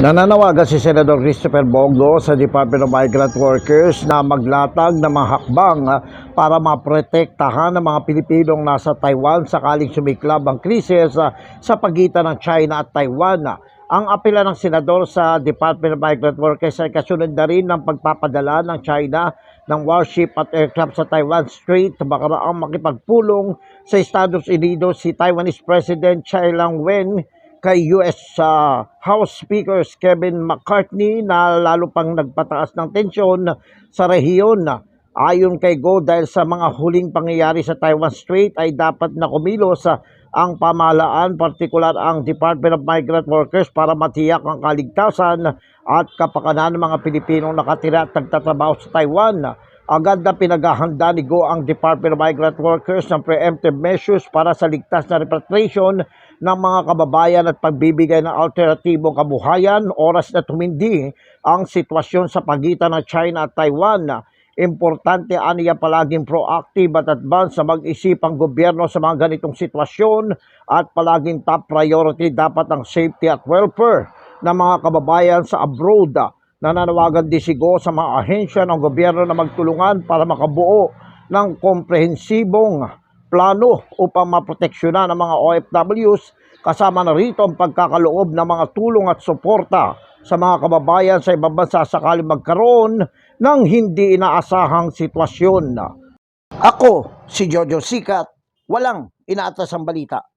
Nananawagan si Senador Christopher Bongo sa Department of Migrant Workers na maglatag ng mga hakbang ah, para maprotektahan ng mga Pilipinong nasa Taiwan sakaling sumiklab ang krisis ah, sa pagitan ng China at Taiwan. Ang apela ng senador sa Department of Migrant Workers ay kasunod na rin ng pagpapadala ng China ng warship at aircraft sa Taiwan Strait makaraang makipagpulong sa Estados Unidos si Taiwanese President Tsai Lang-wen kay US uh, House Speaker Kevin McCartney na lalo pang nagpataas ng tensyon sa rehiyon. Ayon kay Go dahil sa mga huling pangyayari sa Taiwan Strait ay dapat na kumilos ang pamahalaan, partikular ang Department of Migrant Workers para matiyak ang kaligtasan at kapakanan ng mga Pilipinong nakatira at nagtatrabaho sa Taiwan. Agad na pinaghahanda ni Go ang Department of Migrant Workers ng preemptive measures para sa ligtas na repatriation ng mga kababayan at pagbibigay ng alternatibong kabuhayan oras na tumindi ang sitwasyon sa pagitan ng China at Taiwan. Importante aniya palaging proactive at advance sa mag-isip ang gobyerno sa mga ganitong sitwasyon at palaging top priority dapat ang safety at welfare ng mga kababayan sa abroad. Nananawagan din si Go sa mga ahensya ng gobyerno na magtulungan para makabuo ng komprehensibong plano upang maproteksyonan ang mga OFWs kasama na rito ang pagkakaloob ng mga tulong at suporta sa mga kababayan sa ibang bansa sakaling magkaroon ng hindi inaasahang sitwasyon. Ako, si Jojo Sikat, walang inaatas ang balita.